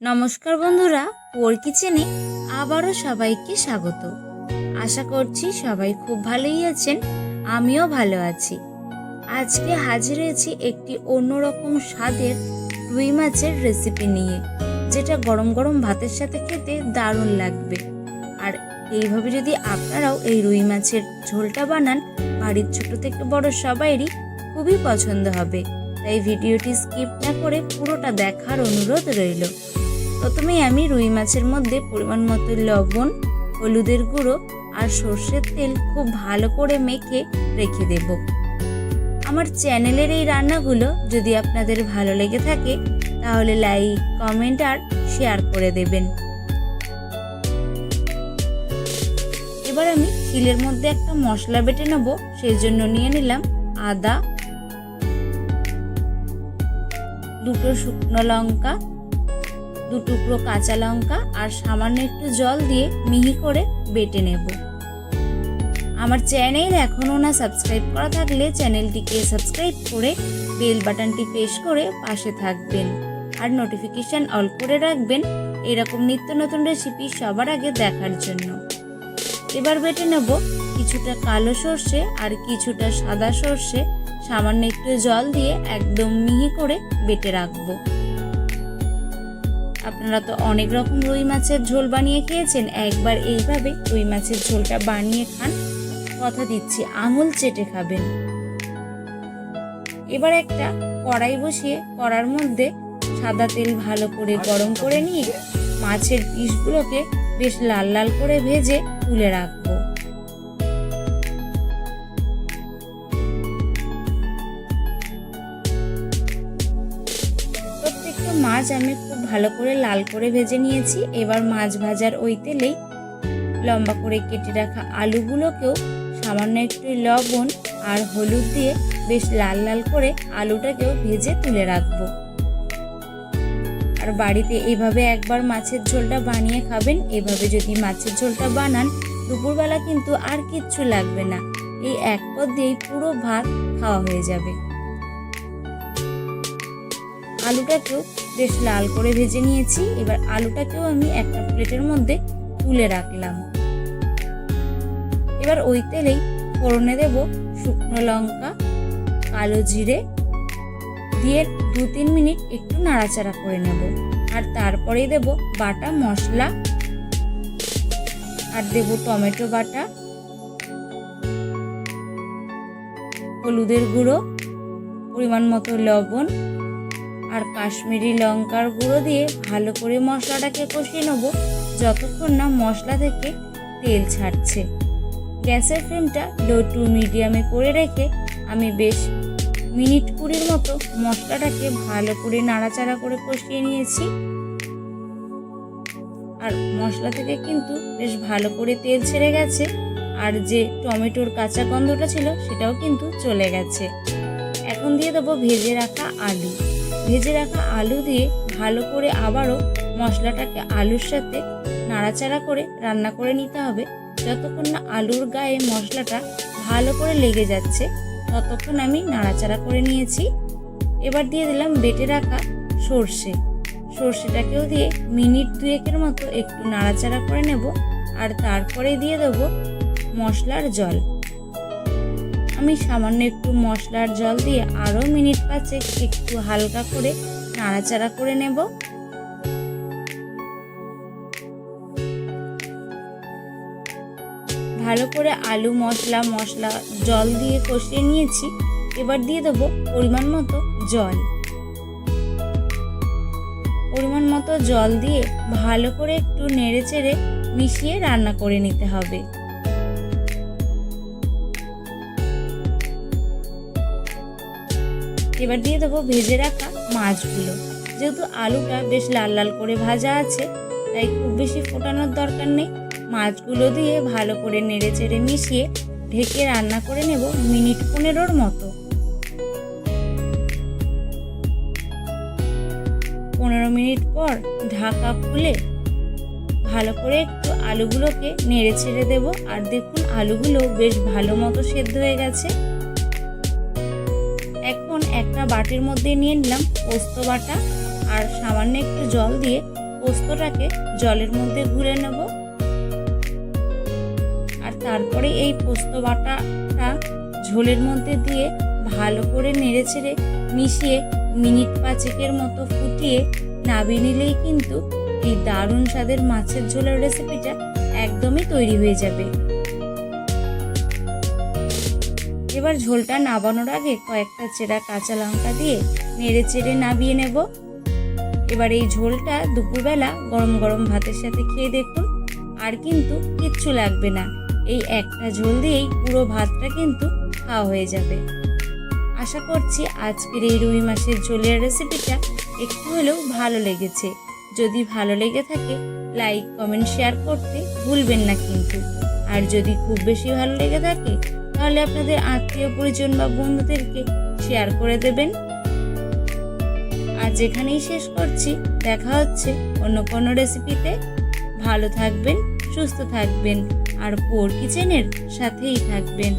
নমস্কার বন্ধুরা, পোর কিচেনে আবারও সবাইকে স্বাগত। আশা করছি সবাই খুব ভালোই আছেন, আমিও ভালো আছি। আজকে হাজির হয়েছি একটি অন্যরকম স্বাদের রুই মাছের রেসিপি নিয়ে, যেটা গরম গরম ভাতের সাথে খেতে দারুণ লাগবে। আর এইভাবে যদি আপনারাও এই রুই মাছের ঝোলটা বানান, বাড়ির ছোট থেকে বড় সবাইরই খুবই পছন্দ হবে। তাই ভিডিওটি স্কিপ না করে পুরোটা দেখার অনুরোধ রইল। প্রথমেই আমি রুই মাছের মধ্যে পরিমাণ মতো লবণ, হলুদের গুঁড়ো আর সর্ষের তেল খুব ভালো করে মেখে রেখে দেব। আমার চ্যানেলের এই রান্নাগুলো যদি আপনাদের ভালো লেগে থাকে, তাহলে লাইক, কমেন্ট আর শেয়ার করে দেবেন। এবার আমি শিলের মধ্যে একটা মশলা বেটে নেব সেই জন্য নিয়ে নিলাম আদা, দুটো শুকনো লঙ্কা দু টুকরো কাঁচা লঙ্কা আর সামান্য একটু জল দিয়ে মিহি করে বেটে নেব। আমার চ্যানেল এখনও না সাবস্ক্রাইব করা থাকলে চ্যানেলটিকে সাবস্ক্রাইব করে বেল বাটনটি প্রেস করে পাশে থাকবেন। আর নোটিফিকেশান অল করে রাখবেন এরকম নিত্য নতুন রেসিপি সবার আগে দেখার জন্য। এবার বেটে নেব কিছুটা কালো সর্ষে আর কিছুটা সাদা সর্ষে। সামান্য একটু জল দিয়ে একদম মিহি করে বেটে রাখব। আপনারা তো অনেক রকম রুই মাছের ঝোল বানিয়ে খেয়েছেন। একবার এইভাবে রুই মাছের ঝোলটা বানিয়ে খান। কথা দিচ্ছি, আঙুল চেটে খাবেন। এবার একটা কড়াই বসিয়ে কড়ার মধ্যে সাদা তেল ভালো করে গরম করে নিয়ে মাছের পিসগুলোকে বেশ লাল লাল করে ভেজে তুলে রাখব। প্রত্যেকটা মাছ আমি ভালো করে লাল করে ভেজে নিয়েছি। এবার মাছ ভাজার ওই তেলেই লম্বা করে কেটে রাখা আলুগুলোকেও সামান্য একটু লবণ আর হলুদ দিয়ে বেশ লাল লাল করে আলুটাকেও ভেজে তুলে রাখব। আর বাড়িতে এভাবে একবার মাছের ঝোলটা বানিয়ে খাবেন। এভাবে যদি মাছের ঝোলটা বানান, দুপুরবেলা কিন্তু আর কিচ্ছু লাগবে না। এই এক পদ দিয়েই পুরো ভাত খাওয়া হয়ে যাবে। আলুটাকেও বেশ লাল করে ভেজে নিয়েছি। এবার আলুটাকেও আমি একটা প্লেটের মধ্যে তুলে রাখলাম। এবার ওই তেলেই ফোড়নে দেব শুকনো লঙ্কা, কালো জিরে, দিয়ে দু তিন মিনিট একটু নাড়াচাড়া করে নেব। আর তারপরেই দেব বাটা মশলা। আর দেব টমেটো বাটা। হলুদের গুঁড়ো, পরিমাণ মতো লবণ। আর কাশ্মীরি লঙ্কার গুঁড়ো দিয়ে ভালো করে মশলাটাকে কষিয়ে নেব। যতক্ষণ না মশলা থেকে তেল ছাড়ছে। গ্যাসের ফ্লেমটা লো টু মিডিয়ামে করে রেখে আমি বেশ মিনিট কুড়ির মতো মশলাটাকে ভালো করে নাড়াচাড়া করে কষিয়ে নিয়েছি। আর মশলা থেকে কিন্তু বেশ ভালো করে তেল ছেড়ে গেছে। আর যে টমেটোর কাঁচা গন্ধটা ছিল সেটাও কিন্তু চলে গেছে। এখন দিয়ে দেবো ভেজে রাখা আলু। ভেজে রাখা আলু দিয়ে ভালো করে আবারও মশলাটাকে আলুর সাথে নাড়াচাড়া করে রান্না করে নিতে হবে। যতক্ষণ না আলুর গায়ে মশলাটা ভালো করে লেগে যাচ্ছে, ততক্ষণ আমি নাড়াচাড়া করে নিয়েছি। এবার দিয়ে দিলাম বেটে রাখা সর্ষে। সর্ষেটাকেও দিয়ে মিনিট দুয়েকের মতো একটু নাড়াচাড়া করে নেব আর তারপরে দিয়ে দেবো মশলার জল। আমি সামান্য একটু মশলার জল দিয়ে আরও মিনিট পাঁচেক একটু হালকা করে নাড়াচাড়া করে নেব। ভালো করে আলু, মশলা মশলা জল দিয়ে কষিয়ে নিয়েছি। এবার দিয়ে দেবো পরিমাণ মতো জল। পরিমাণ মতো জল দিয়ে ভালো করে একটু নেড়ে চেড়ে মিশিয়ে রান্না করে নিতে হবে। এবার দিয়ে দেবো ভেজে রাখা মাছগুলো। যেহেতু আলুটা বেশ লাল লাল করে ভাজা আছে, তাই খুব বেশি ফোটানোর দরকার নেই। মাছগুলো দিয়ে ভালো করে নেড়ে চেড়ে মিশিয়ে ঢেকে রান্না করে নেব মিনিট পনেরোর মতো। পনেরো মিনিট পর ঢাকা খুলে ভালো করে একটু আলুগুলোকে নেড়ে ছেড়ে দেবো। আর দেখুন, আলুগুলো বেশ ভালো মতো সেদ্ধ হয়ে গেছে। একটা বাটির মধ্যে নিয়ে নিলাম পোস্ত বাটা আর সামান্য একটু জল দিয়ে পোস্তটাকে জলের মধ্যে ঘুরে নেব। আর তারপরে এই পোস্ত বাটাটা ঝোলের মধ্যে দিয়ে ভালো করে নেড়ে ছেড়ে মিশিয়ে মিনিট পাঁচেকের মতো ফুটিয়ে নাবিয়ে নিলেই কিন্তু এই দারুণ স্বাদের মাছের ঝোলের রেসিপিটা একদমই তৈরি হয়ে যাবে। এবার ঝোলটা নাবানোর আগে কয়েকটা চেরা কাঁচা লঙ্কা দিয়ে নেড়ে চেড়ে নাবিয়ে নেব। এবার এই ঝোলটা দুপুরবেলা গরম গরম ভাতের সাথে খেয়ে দেখুন, আর কিন্তু কিচ্ছু লাগবে না। এই একটা ঝোল দিয়েই পুরো ভাতটা কিন্তু খাওয়া হয়ে যাবে। আশা করছি আজকের এই রুই মাছের ঝোলের রেসিপিটা একটু হলেও ভালো লেগেছে। যদি ভালো লেগে থাকে, লাইক, কমেন্ট, শেয়ার করতে ভুলবেন না কিন্তু। আর যদি খুব বেশি ভালো লেগে থাকে তাহলে আপনাদের আত্মীয় পরিজন বা বন্ধুদেরকে শেয়ার করে দেবেন। আর যেখানেই শেষ করছি, দেখা হচ্ছে অন্য কোনো রেসিপিতে ভালো থাকবেন, সুস্থ থাকবেন, আর পোর কিচেনের সাথেই থাকবেন।